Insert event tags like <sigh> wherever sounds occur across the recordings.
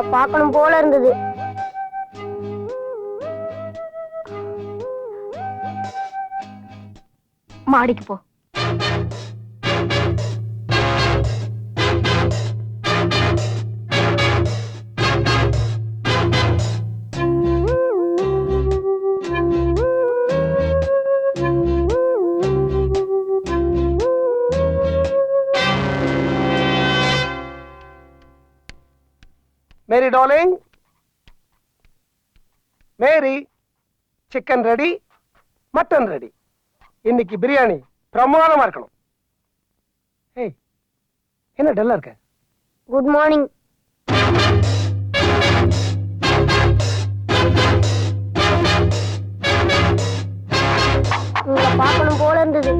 உங்களை பார்க்கணும் போல இருந்தது. மாடிக்கு போ. Mary darling Mary chicken ready mutton ready இன்னைக்கு பிரியாணி பிரமாதமா இருக்கணும். ஏய் என்ன டல்லா இருக்க? குட் மார்னிங் உங்களை பார்க்கணும் போல இருந்தது.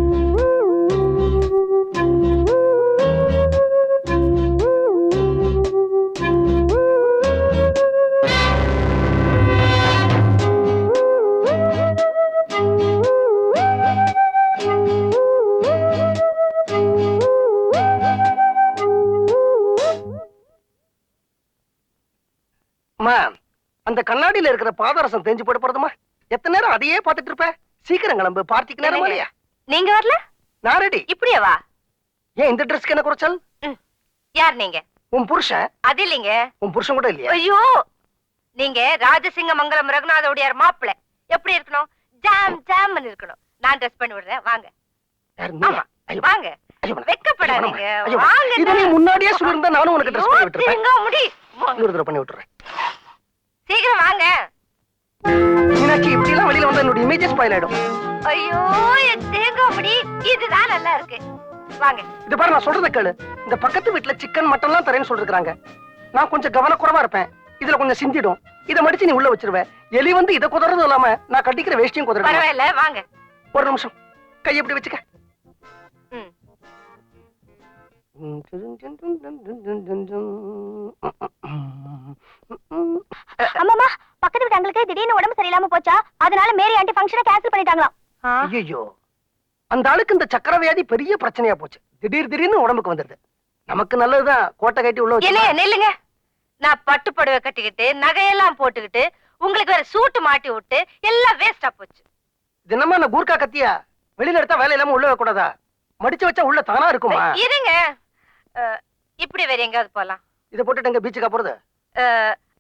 கண்ணாடியில இருக்கிற பாதரசம் தெரிஞ்சு போட போறதுமா? எத்தனை நேரம் அதையே பார்த்துட்டு இருப்ப? சீக்கிரம் கிளம்பு பார்ட்டிக்கு நேரம் இல்லையா? நீங்க வரல? நான் ரெடி இப்படியே வா. ஏன் இந்த ட்ரெஸ்க்கு என்ன குறைச்சல்? யார் நீங்க? உன் புருஷன். அது இல்லைங்க. உன் புருஷன் கூட இல்லையா? ஐயோ! நீங்க ராஜசிங்க மங்கலம் ரகுநாத உடையார் மாப்பிள்ளை எப்படி இருக்கணும்? ஜாம் ஜாம் இருக்கணும். நான் ட்ரெஸ் பண்ணி விடுறேன். வாங்க. வாங்க. வெக்கப்படாதீங்க. வாங்க. முன்னாடியே சொல்லியிருந்தா நானும் உனக்கு ட்ரெஸ் பண்ணி ஐயோ, முடி. பண்ணி விட்டுறேன். சீக்கிரம் வாங்க. மீனாட்சி இப்படி எல்லாம் வெளியில வந்தா என்னோட இமேஜஸ் ஸ்பாயில் ஆயிடும். ஐயோ என் தேங்காய் முடி இதுதான் நல்லா இருக்கு. வாங்க. இது பாரு நான் சொல்றத கேளு. இந்த பக்கத்து வீட்டுல சிக்கன் மட்டன் எல்லாம் தரேன்னு சொல்லிருக்காங்க நான் கொஞ்சம் கவனக்குறவா இருப்பேன். இதுல கொஞ்சம் சிந்திடும். இதை மடிச்சு நீ உள்ள வச்சிருவ. எலி வந்து இதை குதறதும் இல்லாம நான் கட்டிக்கிற வேஷ்டியும் குதறேன் பரவாயில்ல வாங்க. ஒரு நிமிஷம். கை எப்படி வச்சுக்க? அம்மாமா பக்கத்து வீட்டு அங்களுக்கு திடீர்னு உடம்பு சரியில்லாம போச்சா? அதனால மேரி ஆண்டி ஃபங்க்ஷனை கேன்சல் பண்ணிட்டாங்களாம். ஐயோ அந்த ஆளுக்கு இந்த சக்கர வியாதி பெரிய பிரச்சனையா போச்சு. திடீர் திடீர்னு உடம்புக்கு வந்துருது நமக்கு நல்லதுதான். கோட்டை கட்டி உள்ள என்ன வச்சு நில்லுங்க. நான் பட்டு புடவை கட்டிக்கிட்டு நகையெல்லாம் போட்டுக்கிட்டு உங்களுக்கு வேற சூட்டு மாட்டி விட்டு எல்லாம் வேஸ்டா போச்சு. தினமா நான் கூர்க்கா கத்தியா? வெளியில எடுத்தா வேலை இல்லாம உள்ள கூடாதா மடிச்சு வச்சா உள்ள தானா இருக்குமா? இருங்க. இப்படி வேற எங்கயாவது போலாம். இதை போட்டுட்டு எங்க பீச்சுக்கா போறது?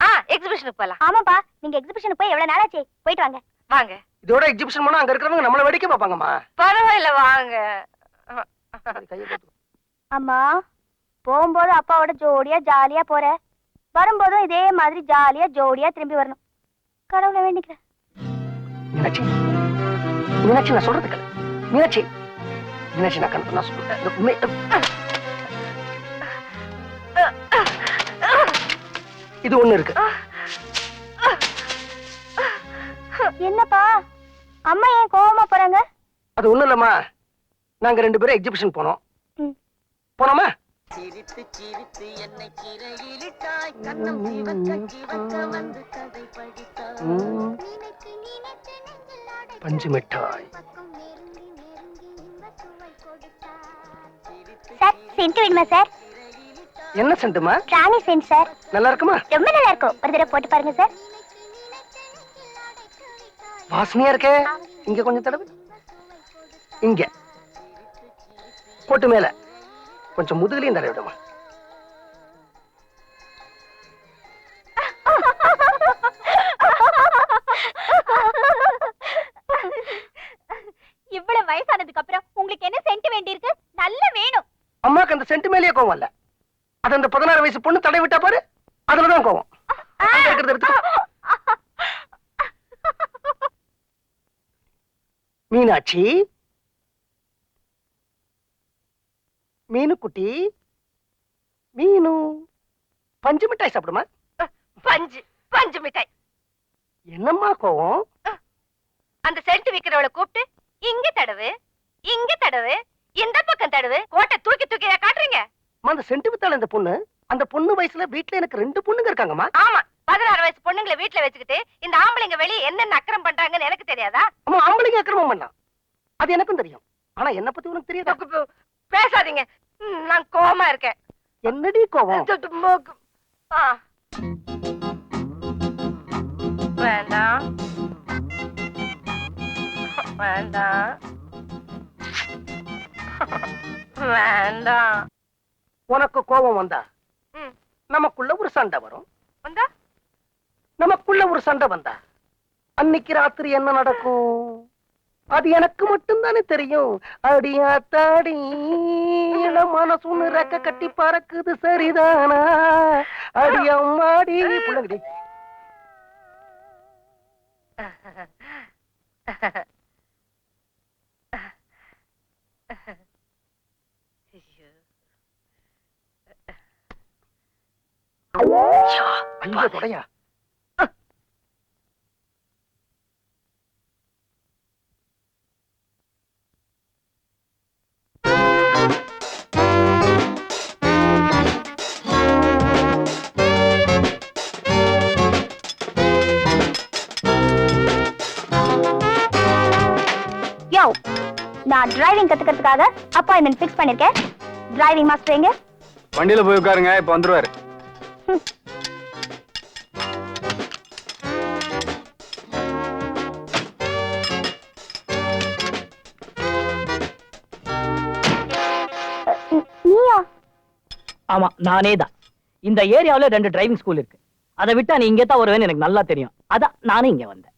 ஆ எக்ஸிபிஷனுக்கு போலாம். ஆமாப்பா நீங்க எக்ஸிபிஷனுக்கு போய் எவ்வளவு நாளாச்சு? போயிட்டு வாங்க. வாங்க. இதோட எக்ஸிபிஷன் போனா அங்க இருக்கிறவங்க நம்மள வேடிக்கை பார்ப்பாங்கம்மா. பரவாயில்ல வாங்க. அம்மா போகும்போது அப்பாவோட ஜோடியா ஜாலியா போற. வரும்போதும் இதே மாதிரி ஜாலியா ஜோடியா திரும்பி வரணும். கடவுளை வேண்டிக்கிறேன். மீனாட்சி மீனாட்சி நான் சொல்றது மீனாட்சி மீனாட்சி நான் நான் சொல்றேன். இது ஒண்ணு இருக்கு. என்னப்பா? அம்மா ஏன் கோவமா போறாங்க? அது ஒண்ணு இல்லம்மா. நாங்க ரெண்டு பேரும் எக்ஸிபிஷன் போனோம். போனோமா? சிரித்து சிரித்து என்னை சிறையிலிட்டாய் கண்ணம் சிவக்க சிவக்க வந்து கதை படித்தாய். ம், பஞ்சு மிட்டாய். சார் சென்ட் வேணுமா சார்? என்ன சென்ட்டுமா ராணி சென்ட் சார். நல்லா இருக்குமா ரொம்ப நல்லா இருக்கும் ஒரு தடவை போட்டு பாருங்க சார். வாசனையா இருக்கே. இங்க கொஞ்சம் தடவை. இங்க. போட்டு மேல. கொஞ்சம் முதுகுலையும் தடவை விடுமா. இவ்வளவு வயசானதுக்கு அப்புறம் உங்களுக்கு என்ன சென்ட் வேண்டியிருக்கு? நல்ல வேணும். அம்மாக்கு அந்த சென்ட் மேலேயே கோவம் இல்ல. அது அந்த பதினாறு வயசு பொண்ணு தடை விட்டா பாரு அதுலதான் கோவம். மீனாட்சி. மீனு குட்டி மீனு. பஞ்சு மிட்டாய் சாப்பிடுமா? பஞ்சு பஞ்சு மிட்டாய். என்னம்மா கோவம்? அந்த சென்ட் விக்கிறவளை கூப்பிட்டு இங்க தடவு இங்க தடவு இந்த பக்கம் தடவு கோட்டை தூக்கி தூக்கி காட்டுறீங்க? அந்த சென்ட் வித்தாள் இந்த பொண்ணு அந்த பொண்ணு வயசுல வீட்டுல எனக்கு ரெண்டு பொண்ணுங்க இருக்காங்கம்மா. ஆமா பதினாறு வயசு பொண்ணுங்களை வீட்டுல வச்சுக்கிட்டு இந்த ஆம்பளைங்க வெளியே என்னென்ன அக்கறம் பண்றாங்கன்னு எனக்கு தெரியாதா? அம்மா ஆம்பளைங்க அக்கிரமம் பண்ணான் அது எனக்கும் தெரியும். ஆனா என்ன பத்தி உனக்கு தெரியாதா? பேசாதீங்க. நான் கோவமா இருக்கேன். என்னடி கோவம்? வேண்டாம். வேண்டாம். வேண்டாம். உனக்கு கோபம் வந்தா. நமக்குள்ள ஒரு சண்டை வரும். வந்தா? நமக்குள்ள ஒரு சண்டை வந்தா அன்னைக்கு ராத்திரி என்ன நடக்கும்? அது எனக்கு மட்டும்தானே தெரியும். அடியாத்தாடி இளம் மனசுன்னு ரெக்க கட்டி பறக்குது சரிதானா? அடியம்மாடி புள்ளங்கடி <laughs> <laughs> ஐயோ தொடையா நான் டிரைவிங் கத்துக்கிறதுக்காக அப்பாயின்மெண்ட் ஃபிக்ஸ் பண்ணிருக்கேன். டிரைவிங் மாஸ்டர் எங்க? வண்டியில போய் உட்காருங்க இப்ப வந்துருவாரு. ஆமா நானே தான். இந்த ஏரியாவில ரெண்டு டிரைவிங் ஸ்கூல் இருக்கு. அதை விட்டா நீ இங்கே தான் வருவேன்னு எனக்கு நல்லா தெரியும். அதான் நானும் இங்க வந்தேன்.